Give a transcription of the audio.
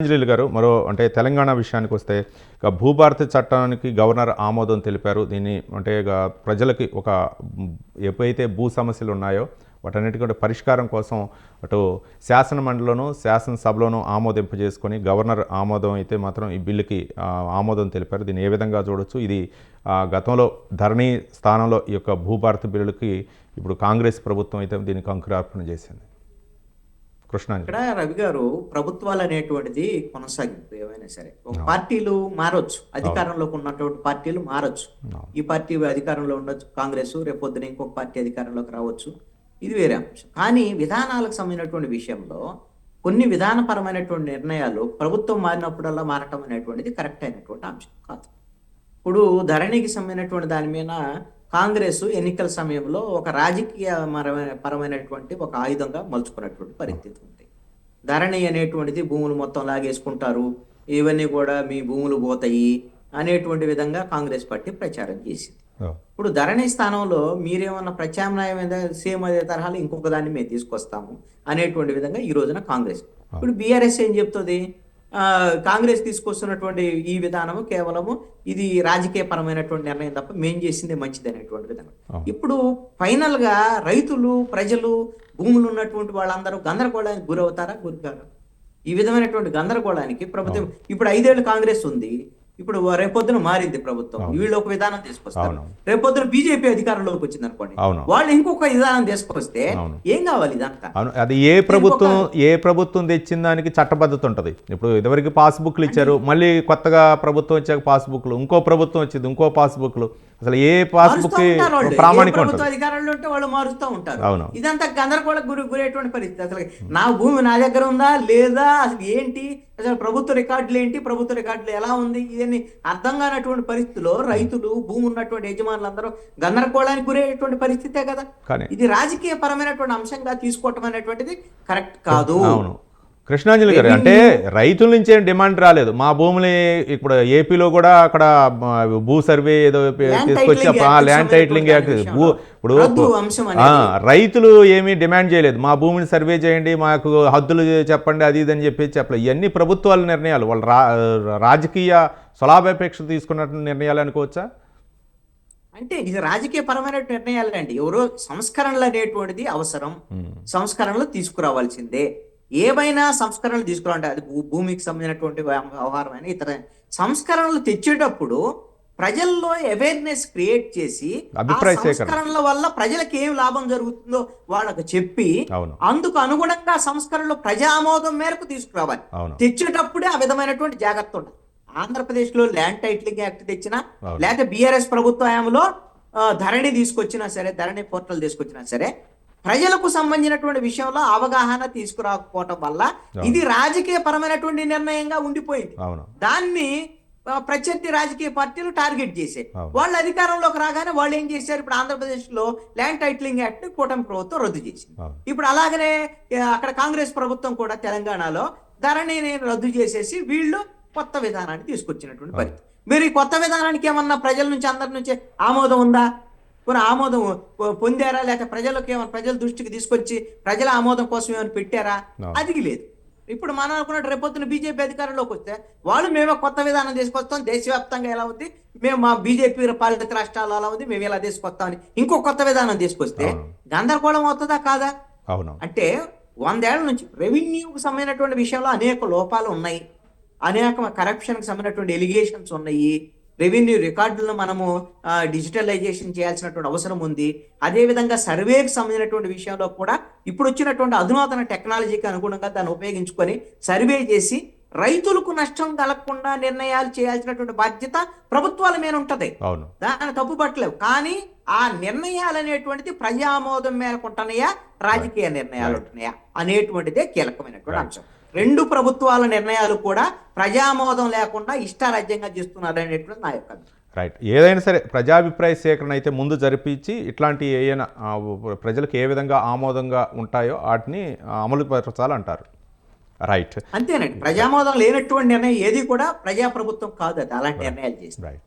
పతంజలి గారు మరో అంటే తెలంగాణ విషయానికి వస్తే ఇక భూభారతి చట్టానికి గవర్నర్ ఆమోదం తెలిపారు. దీన్ని అంటే ఇక ప్రజలకి ఒక ఎప్పుడైతే భూ సమస్యలు ఉన్నాయో వాటన్నిటికంటే పరిష్కారం కోసం అటు శాసన మండలిలోను శాసనసభలోనూ ఆమోదింపజేసుకొని గవర్నర్ ఆమోదం అయితే మాత్రం ఈ బిల్లుకి ఆమోదం తెలిపారు. దీన్ని ఏ విధంగా చూడొచ్చు? ఇది గతంలో ధరణి స్థానంలో ఈ యొక్క భూభారతి బిల్లుకి ఇప్పుడు కాంగ్రెస్ ప్రభుత్వం అయితే దీనికి అంకురార్పణ చేసింది. కృష్ణాంజలి. ఇక్కడ రవి గారు ప్రభుత్వాలు అనేటువంటిది కొనసాగింపు ఏమైనా సరే. ఒక పార్టీలు మారొచ్చు అధికారంలోకి ఉన్నటువంటి పార్టీలు మారొచ్చు. ఈ పార్టీ అధికారంలో ఉండొచ్చు కాంగ్రెస్ రేపొద్దున ఇంకొక పార్టీ అధికారంలోకి రావచ్చు. ఇది వేరే అంశం. కానీ విధానాలకు సంబంధించినటువంటి విషయంలో కొన్ని విధానపరమైనటువంటి నిర్ణయాలు ప్రభుత్వం మారినప్పుడల్లా మారటం అనేటువంటిది కరెక్ట్ అయినటువంటి అంశం కాదు. ఇప్పుడు ధరణికి సంబంధించినటువంటి దాని మీద కాంగ్రెస్ ఎన్నికల సమయంలో ఒక రాజకీయ పరమైనటువంటి ఒక ఆయుధంగా మలుచుకున్నటువంటి పరిస్థితి ఉంది. ధరణి అనేటువంటిది భూములు మొత్తం లాగేసుకుంటారు. ఇవన్నీ కూడా మీ భూములు పోతాయి అనేటువంటి విధంగా కాంగ్రెస్ పార్టీ ప్రచారం చేసింది. ఇప్పుడు ధరణి స్థానంలో మీరేమన్నా ప్రత్యామ్నాయం సేమ్ అదే తరహాలో ఇంకొక దాన్ని మేము తీసుకొస్తాము అనేటువంటి విధంగా ఈ రోజున కాంగ్రెస్. ఇప్పుడు బీఆర్ఎస్ ఏం చెప్తుంది? కాంగ్రెస్ తీసుకొస్తున్నటువంటి ఈ విధానము కేవలము ఇది రాజకీయ పరమైనటువంటి నిర్ణయం తప్ప మేం చేసిందే మంచిది అనేటువంటి విధానం. ఇప్పుడు ఫైనల్గా రైతులు ప్రజలు భూములు ఉన్నటువంటి వాళ్ళందరూ గందరగోళానికి గురవుతారా? గురికారా? ఈ విధమైనటువంటి గందరగోళానికి ప్రభుత్వం ఇప్పుడు ఐదేళ్ళు కాంగ్రెస్ ఉంది. ఇప్పుడు రేపొద్దున మారింది ప్రభుత్వం. వీళ్ళు ఒక విధానం తీసుకొస్తారు. రేపొద్దున బీజేపీ అధికారంలోకి వచ్చింది అనుకోండి. వాళ్ళు ఇంకొక విధానం తీసుకొస్తే. ఏం కావాలి ఇదంతా? అది ఏ ప్రభుత్వం ఏ ప్రభుత్వం తెచ్చిన దానికి చట్టబద్ధత ఉంటుంది. ఇప్పుడు ఇదివరకు పాస్బుక్లు ఇచ్చారు మళ్ళీ కొత్తగా ప్రభుత్వం వచ్చాక పాస్బుక్లు ఇంకో ప్రభుత్వం వచ్చింది ఇంకో పాస్బుక్లు. అసలు ఏ పాస్బుక్ ప్రామాణికం ప్రభుత్వ అధికారంలో ఉంటే వాళ్ళు మారుస్తూ ఉంటారు. అవును. ఇదంతా గందరగోళ గురి గురేటువంటి పరిస్థితి. అసలు నా భూమి నా దగ్గర ఉందా? లేదా? అసలు ఏంటి? అసలు ప్రభుత్వ రికార్డులు ఏంటి? ప్రభుత్వ రికార్డులు ఎలా ఉంది? ఇవన్నీ అర్థం కానటువంటి పరిస్థితిలో రైతులు భూమి ఉన్నటువంటి యజమానులందరూ గందరగోళానికి గురయ్యేటువంటి పరిస్థితే కదా. ఇది రాజకీయ పరమైనటువంటి అంశంగా తీసుకోవటం అనేటువంటిది కరెక్ట్ కాదు. అవును. కృష్ణాంజలి గారు అంటే రైతుల నుంచి ఏం డిమాండ్ రాలేదు. మా భూములు ఇప్పుడు ఏపీలో కూడా అక్కడ భూ సర్వే ఏదో తీసుకొచ్చి ల్యాండ్ టైటిలింగ్ యాక్ట్ భూ ఇప్పుడు రైతులు ఏమీ డిమాండ్ చేయలేదు. మా భూమిని సర్వే చేయండి మాకు హద్దులు చెప్పండి అది ఇది అని చెప్పి చెప్పలేదు. ఇవన్నీ ప్రభుత్వాల నిర్ణయాలు. వాళ్ళు రా రాజకీయ స్వలాభాపేక్ష తీసుకున్న నిర్ణయాలు అనుకోవచ్చా? అంటే ఇది రాజకీయ పరమైన నిర్ణయాలు అండి. ఎవరో సంస్కరణలు అనేటువంటిది అవసరం. సంస్కరణలు తీసుకురావాల్సిందే. ఏవైనా సంస్కరణలు తీసుకురావాలంటే అది భూమికి సంబంధించినటువంటి వ్యవ- వ్యవహారమైన ఇతర సంస్కరణలు తెచ్చేటప్పుడు ప్రజల్లో అవేర్నెస్ క్రియేట్ చేసి. సంస్కరణల వల్ల ప్రజలకు ఏం లాభం జరుగుతుందో వాళ్ళకి చెప్పి అందుకు అనుగుణంగా సంస్కరణలు ప్రజా ఆమోదం మేరకు తీసుకురావాలి తెచ్చేటప్పుడే ఆ విధమైనటువంటి జాగ్రత్త ఉండాలి ఆంధ్రప్రదేశ్లో ల్యాండ్ టైటిలింగ్ యాక్ట్ తెచ్చినా. లేకపోతే బిఆర్ఎస్ ప్రభుత్వ హయాంలో ధరణి తీసుకొచ్చినా సరే ధరణి పోర్టల్ తీసుకొచ్చినా సరే ప్రజలకు సంబంధించినటువంటి విషయంలో అవగాహన తీసుకురాకపోవటం వల్ల ఇది రాజకీయ పరమైనటువంటి నిర్ణయంగా ఉండిపోయింది. దాన్ని ప్రత్యర్థి రాజకీయ పార్టీలు టార్గెట్ అవును. వాళ్ళు అధికారంలోకి రాగానే వాళ్ళు ఏం చేశారు? ఇప్పుడు ఆంధ్రప్రదేశ్లో ల్యాండ్ టైటిలింగ్ యాక్ట్ కూటమి ప్రభుత్వం రద్దు చేసింది. ఇప్పుడు అలాగనే అక్కడ కాంగ్రెస్ ప్రభుత్వం కూడా తెలంగాణలో ధరణిని రద్దు చేసేసి వీళ్ళు కొత్త విధానాన్ని తీసుకొచ్చినటువంటి పరిస్థితి. మీరు ఈ కొత్త విధానానికి ఏమన్నా ప్రజల నుంచి అందరి నుంచి ఆమోదం ఉందా? కొన్ని ఆమోదం పొందారా? లేక ప్రజలకు ఏమైనా ప్రజల దృష్టికి తీసుకొచ్చి ప్రజల ఆమోదం కోసం ఏమైనా పెట్టారా. అది లేదు. ఇప్పుడు మనం అనుకున్నట్టు రేపొద్దున బీజేపీ అధికారంలోకి వస్తే వాళ్ళు మేము కొత్త విధానం తీసుకొస్తాం దేశవ్యాప్తంగా ఎలా ఉంది? మేము మా బీజేపీ పాలిత రాష్ట్రాలు అలా ఉంది మేము ఇలా తీసుకొస్తామని ఇంకో కొత్త విధానం తీసుకొస్తే. గందరగోళం అవుతుందా కాదా? అవును. అంటే వందేళ్ళ నుంచి రెవెన్యూకి సంబంధించినటువంటి విషయంలో అనేక లోపాలు ఉన్నాయి. అనేక కరప్షన్కి సంబంధించినటువంటి ఎలిగేషన్స్ ఉన్నాయి. రెవెన్యూ రికార్డులను మనము డిజిటలైజేషన్ చేయాల్సినటువంటి అవసరం ఉంది. అదేవిధంగా సర్వేకి సంబంధించినటువంటి విషయంలో కూడా ఇప్పుడు వచ్చినటువంటి అధునాతన టెక్నాలజీకి అనుగుణంగా దాన్ని ఉపయోగించుకొని సర్వే చేసి రైతులకు నష్టం కలగకుండా నిర్ణయాలు చేయాల్సినటువంటి బాధ్యత ప్రభుత్వాల మీద ఉంటది. అవును. దాన్ని తప్పు పట్టలేవు. కానీ ఆ నిర్ణయాలు అనేటువంటిది ప్రజామోదం మేరకు ఉంటున్నాయా? రాజకీయ నిర్ణయాలు ఉంటున్నాయా? అనేటువంటిదే కీలకమైనటువంటి అంశం. రెండు ప్రభుత్వాల నిర్ణయాలు కూడా ప్రజామోదం లేకుండా ఇష్టారాజ్యంగా చేస్తున్నారు అనేటువంటి నా యొక్క. రైట్ ఏదైనా సరే ప్రజాభిప్రాయ సేకరణ అయితే ముందు జరిపించి ఇట్లాంటి ఏమైనా ఆ, ప్రజలకు ఏ విధంగా ఆమోదంగా ఉంటాయో వాటిని అమలు పరచాలంటారు రైట్ అంతేనండి. ప్రజామోదం లేనటువంటి నిర్ణయం ఏది కూడా ప్రజాప్రభుత్వం కాదు అది. అలాంటి నిర్ణయాలు చేసి రైట్